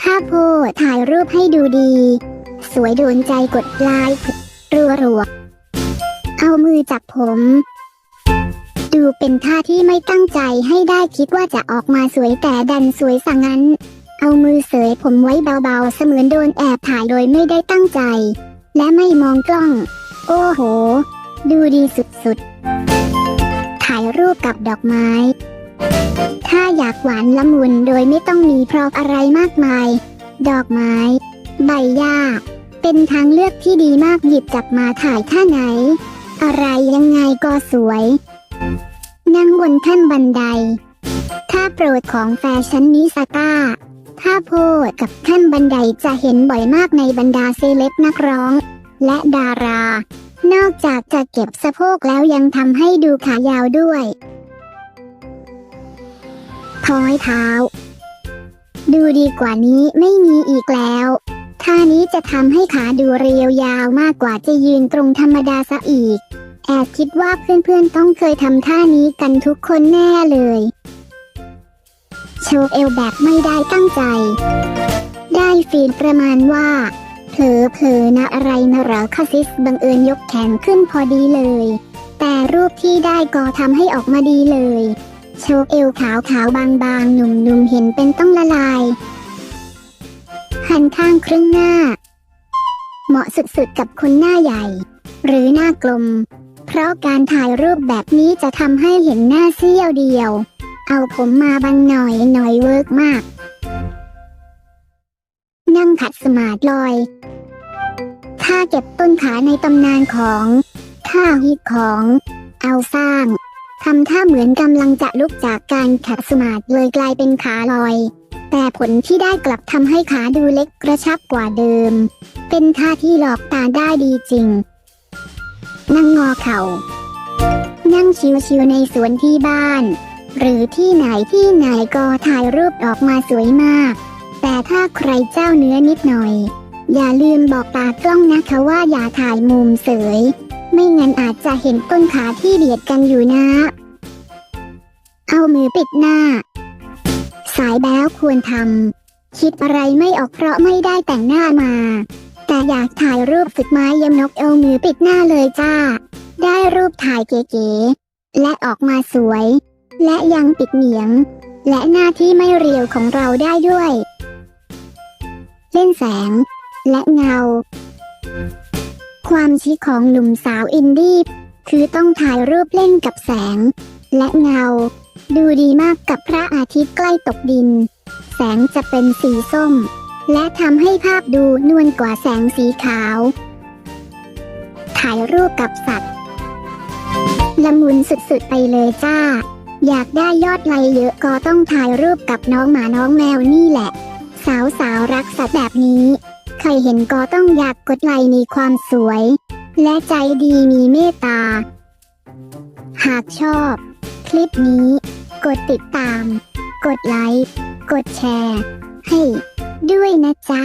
ถ้าโพถ่ายรูปให้ดูดี สวยโดนใจกดไลค์รัวรัวๆเอามือจับผม ดูเป็นท่าที่ไม่ตั้งใจให้ได้คิดว่าจะออกมาสวยแต่ดันสวยสังงั้น เอามือเสยผมไว้เบาๆ เสมือนโดนแอบถ่ายโดยไม่ได้ตั้งใจ และไม่มองกล้อง โอ้โห ดูดีสุดๆ ถ่ายรูปกับดอกไม้ถ้า อยากหวานละมุนโดยไม่ต้องมีพร็อพอะไรมากมาย ดอกไม้ ใบหญ้า เป็นทางเลือกที่ดีมากหยิบจับมาถ่ายท่าไหน อะไรยังไงก็สวย นั่งบนขั้นบันได ถ้าโปรดของแฟชั่นนิสต้าถ้าโพดกับขั้นบันไดจะเห็นบ่อยมากในบรรดาเซเลบนักร้อง และดารา นอกจากจะเก็บสะโพกแล้วยังทำให้ดูขายาวด้วย พอยเท้า ดูดีกว่านี้ไม่มีอีกแล้วท่านี้จะทำให้ขาดูเรียวยาวมากกว่าจะยืนตรงธรรมดาซะอีก แอบคิดว่าเพื่อนๆต้องเคยทำท่านี้กันทุกคนแน่เลย โชว์เอวแบบไม่ได้ตั้งใจ ได้ฟีลประมาณว่าเผลอเผลอๆนะอะไรนะหรอคาซิสบังเอิญยกแขนขึ้นพอดีเลย แต่รูปที่ได้ก็ทำให้ออกมาดีเลย โชว์เอวขาวขาวบางบางหนุ่มนุ่มๆเห็นเป็นต้องละลาย หันข้างครึ่งหน้า เหมาะสุดๆกับคนหน้าใหญ่ หรือหน้ากลม เพราะการถ่ายรูปแบบนี้จะทำให้เห็นหน้าเสี้ยวเดียว เอาผมมาบังหน่อยหน่อยเวิร์กมาก นั่งขัดสมาธิลอยถ้าเก็บต้นขาในตำนานของท่าฮิตของ เอาสร้าง ทำท่าเหมือนกำลังจะลุกจากการขัดสมาธิเลยกลายเป็นขาลอย แต่ผลที่ได้กลับทำให้ขาดูเล็กกระชับกว่าเดิม เป็นท่าที่หลอกตาได้ดีจริง นั่งงอเข่า นั่งชิวๆในสวนที่บ้าน หรือที่ไหนที่ไหนก็ถ่ายรูปออกมาสวยมาก แต่ถ้าใครเจ้าเนื้อนิดหน่อย อย่าลืมบอกตากล้องนะคะว่าอย่าถ่ายมุมเสย ไม่งั้นอาจจะเห็นต้นขาที่เบียดกันอยู่นะ เอามือปิดหน้า สายแบ้วควรทำ คิดอะไรไม่ออกเพราะไม่ได้แต่งหน้ามา แต่อยากถ่ายรูปฝึกไม้ยำนกเอามือปิดหน้าเลยจ้า ได้รูปถ่ายเก๋ๆ และออกมาสวย และยังปิดเหนียง และหน้าที่ไม่เรียวของเราได้ด้วย เล่นแสง และเงา ความชิคของหนุ่มสาวอินดี้คือต้องถ่ายรูปเล่นกับแสง และเงา ดูดีมากกับพระอาทิตย์ใกล้ตกดิน แสงจะเป็นสีส้ม และทำให้ภาพดูนวลกว่าแสงสีขาว ถ่ายรูปกับสัตว์ละมุนสุดๆไปเลยจ้า อยากได้ยอดไลค์เยอะก็ต้องถ่ายรูปกับน้องหมาน้องแมวนี่แหละ สาวสาวๆรักสัตว์แบบนี้ ใครเห็นก็ต้องอยากกดไลค์มีความสวย และใจดีมีเมตตา หากชอบ คลิปนี้ กดติดตาม กดไลค์ กดแชร์ ให้ ด้วยนะจ๊ะ